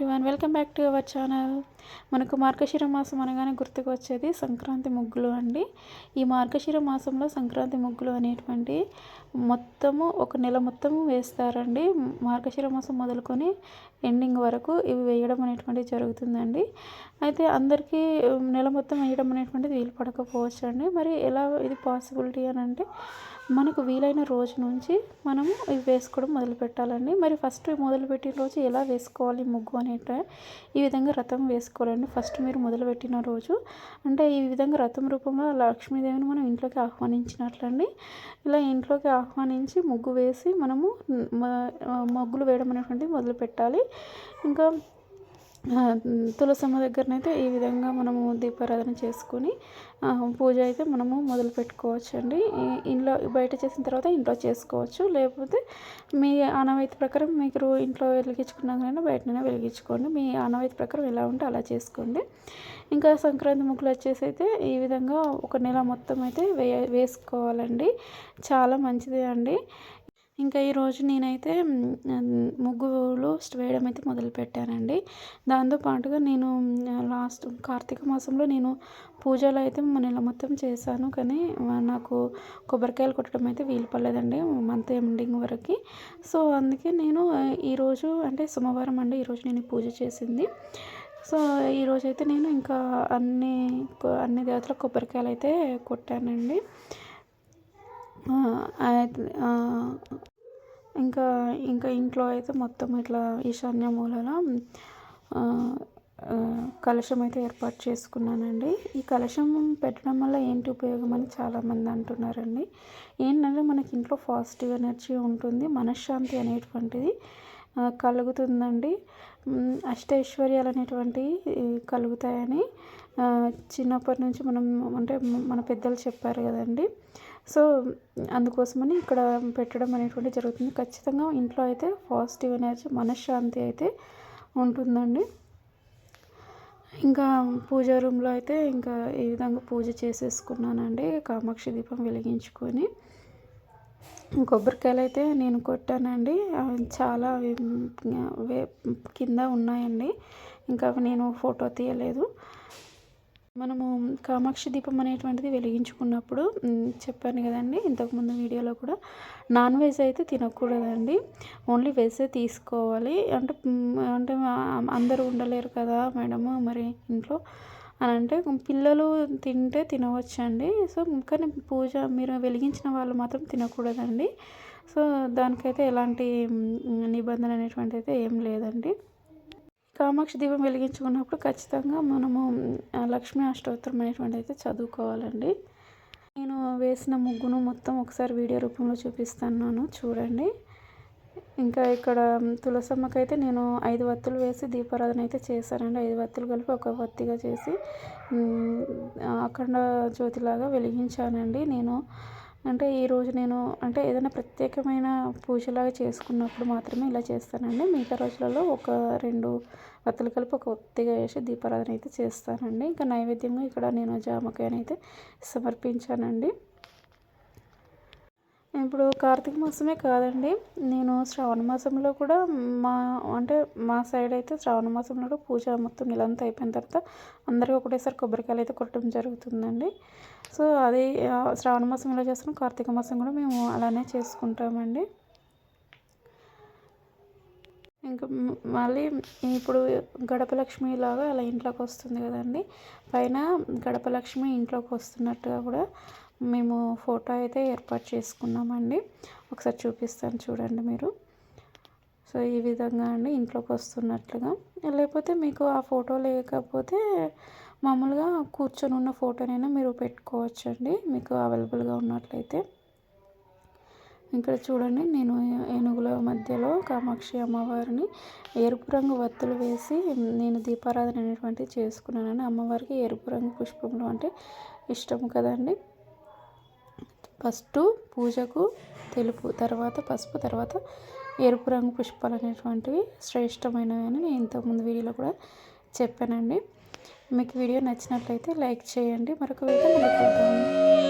everyone. Welcome back to our channel. మనకు మార్గశిర మాసం అనగానే గుర్తుకు వచ్చేది సంక్రాంతి ముగ్గులు అండి. ఈ మార్గశిర మాసంలో సంక్రాంతి ముగ్గులు అనేటువంటి మొత్తము ఒక నెల మొత్తము వేస్తారండి. మార్గశిర మాసం మొదలుకొని ఎండింగ్ వరకు ఇవి వేయడం అనేటువంటిది జరుగుతుందండి. అయితే అందరికీ నెల మొత్తం వేయడం అనేటువంటిది వీలు పడకపోవచ్చు అండి మరి ఎలా ఇది పాసిబిలిటీ అని అంటే మనకు వీలైన రోజు నుంచి మనము ఇవి వేసుకోవడం మొదలు పెట్టాలండి. మరి ఫస్ట్ మొదలుపెట్టిన రోజు ఎలా వేసుకోవాలి ముగ్గు అనేట ఈ విధంగా రథం వేసుకోవాలండి ఫస్ట్ మీరు మొదలుపెట్టిన రోజు అంటే ఈ విధంగా రథం రూపంలో లక్ష్మీదేవిని మనం ఇంట్లోకి ఆహ్వానించినట్లండి. ఇలా ఇంట్లోకి ఆహ్వానించి ముగ్గు వేసి మనము ముగ్గులు వేయడం అనేటువంటిది మొదలు పెట్టాలి ఇంకా తులసమ్మ దగ్గరనైతే ఈ విధంగా మనము దీపారాధన చేసుకొని పూజ అయితే మనము మొదలు పెట్టుకోవచ్చు అండి ఇంట్లో బయట చేసిన తర్వాత ఇంట్లో చేసుకోవచ్చు. లేకపోతే మీ ఆనవాయితీ ప్రకారం మీరు ఇంట్లో వెలిగించుకున్నాకైనా బయటనైనా వెలిగించుకోండి. మీ ఆనవాయితీ ప్రకారం ఎలా ఉంటే అలా చేసుకోండి. ఇంకా సంక్రాంతి ముగ్గులు వచ్చేసి అయితే ఈ విధంగా ఒక నెల మొత్తం అయితే వే వేసుకోవాలండి. చాలా మంచిది అండి. ఇంకా ఈరోజు నేనైతే ముగ్గులు వేయడం అయితే మొదలుపెట్టానండి దాంతోపాటుగా నేను లాస్ట్ కార్తీక మాసంలో నేను పూజలు అయితే నెల మొత్తం చేశాను. కానీ నాకు కొబ్బరికాయలు కొట్టడం అయితే వీలు పడలేదండి మంత్ ఎండింగ్ వరకు. సో అందుకే నేను ఈరోజు అంటే సోమవారం అండి ఈరోజు నేను పూజ చేసింది. సో ఈరోజైతే నేను ఇంకా అన్ని అన్ని దేవతల కొబ్బరికాయలు అయితే కొట్టానండి. ఇంకా ఇంకా ఇంట్లో అయితే మొత్తం ఇట్లా ఈశాన్య మూలన కలశం అయితే ఏర్పాటు చేసుకున్నానండి. ఈ కలశం పెట్టడం వల్ల ఏంటి ఉపయోగం అని చాలామంది అంటున్నారండి. ఏంటంటే మనకి ఇంట్లో పాజిటివ్ ఎనర్జీ ఉంటుంది మనశ్శాంతి అనేటువంటిది కలుగుతుందండి. అష్టైశ్వర్యాలు అనేటువంటివి కలుగుతాయని చిన్నప్పటి నుంచి మనం అంటే మన పెద్దలు చెప్పారు కదండి. సో అందుకోసమని ఇక్కడ పెట్టడం అనేటువంటి జరుగుతుంది. ఖచ్చితంగా ఇంట్లో అయితే పాజిటివ్ ఎనర్జీ మనశ్శాంతి అయితే ఉంటుందండి. ఇంకా పూజా రూమ్లో అయితే ఇంకా ఈ విధంగా పూజ చేసేసుకున్నానండి. కామాక్షి దీపం వెలిగించుకొని. కొబ్బరికాయలు అయితే నేను కొట్టానండి. చాలా వే కింద ఉన్నాయండి. ఇంకా నేను ఫోటో తీయలేదు. మనము కామాక్షి దీపం అనేటువంటిది వెలిగించుకున్నప్పుడు చెప్పాను కదండి ఇంతకుముందు వీడియోలో కూడా నాన్ వెజ్ అయితే తినకూడదండి. ఓన్లీ వెజ్ తీసుకోవాలి. అంటే అంటే అందరూ ఉండలేరు కదా మేడము మరి ఇంట్లో అని అంటే పిల్లలు తింటే తినవచ్చండి. సో కానీ పూజ మీరు వెలిగించిన వాళ్ళు మాత్రం తినకూడదండి. సో దానికైతే ఎలాంటి నిబంధన అనేటువంటి అయితే ఏం లేదండి. కామాక్షి దీపం వెలిగించుకున్నప్పుడు ఖచ్చితంగా మనము లక్ష్మీ అష్టోత్తరం అనేటువంటి అయితే చదువుకోవాలండి. నేను వేసిన ముగ్గును మొత్తం ఒకసారి వీడియో రూపంలో చూపిస్తున్నాను చూడండి. ఇంకా ఇక్కడ తులసమ్మకైతే నేను ఐదు వత్తులు వేసి దీపారాధన అయితే చేశానండి. ఐదు వత్తులు కలిపి ఒక వత్తిగా చేసి అఖండ జ్యోతిలాగా వెలిగించానండి. నేను అంటే ఈరోజు నేను అంటే ఏదైనా ప్రత్యేకమైన పూజలాగా చేసుకున్నప్పుడు మాత్రమే ఇలా చేస్తానండి. మిగతా రోజులలో ఒక రెండు వత్తులు కలిపి ఒక ఒత్తిగా వేసి దీపారాధన అయితే చేస్తానండి. ఇంకా నైవేద్యంగా ఇక్కడ నేను జామకాయనైతే సమర్పించానండి. ఇప్పుడు కార్తీక మాసమే కాదండి. నేను శ్రావణ మాసంలో కూడా మా అంటే మా సైడ్ అయితే శ్రావణ మాసంలో కూడా పూజ మొత్తం నెలంతా అయిపోయిన తర్వాత అందరికీ ఒకటేసారి కొబ్బరికాయలు అయితే కొట్టడం జరుగుతుందండి. సో అది శ్రావణ మాసంలో చేస్తాం కార్తీక మాసం కూడా మేము అలానే చేసుకుంటామండి. ఇంకా మళ్ళీ ఇప్పుడు గడపలక్ష్మి లాగా అలా ఇంట్లోకి వస్తుంది కదండి. పైన గడపలక్ష్మి ఇంట్లోకి వస్తున్నట్టుగా కూడా మేము ఫోటో అయితే ఏర్పాటు చేసుకున్నామండి. ఒకసారి చూపిస్తాను చూడండి మీరు. సో ఈ విధంగా అండి ఇంట్లోకి వస్తున్నట్లుగా. లేకపోతే మీకు ఆ ఫోటో లేకపోతే మామూలుగా కూర్చొని ఉన్న ఫోటోనైనా మీరు పెట్టుకోవచ్చండి. మీకు అవైలబుల్గా ఉన్నట్లయితే. ఇక్కడ చూడండి నేను ఏనుగుల మధ్యలో కామాక్షి అమ్మవారిని ఎరుపు రంగు వత్తులు వేసి నేను దీపారాధన అనేటువంటిది చేసుకున్నానని అమ్మవారికి ఎరుపు రంగు పుష్పములు అంటే ఇష్టం కదండి. ఫస్ట్ పూజకు తెలుపు తర్వాత పసుపు తర్వాత ఎరుపు రంగు పుష్పాలు అనేటువంటివి శ్రేష్టమైనవి అని నేను ఇంతకుముందు వీడియోలో కూడా చెప్పానండి. మీకు వీడియో నచ్చినట్లయితే లైక్ చేయండి. మరొక వీడియో మళ్ళీ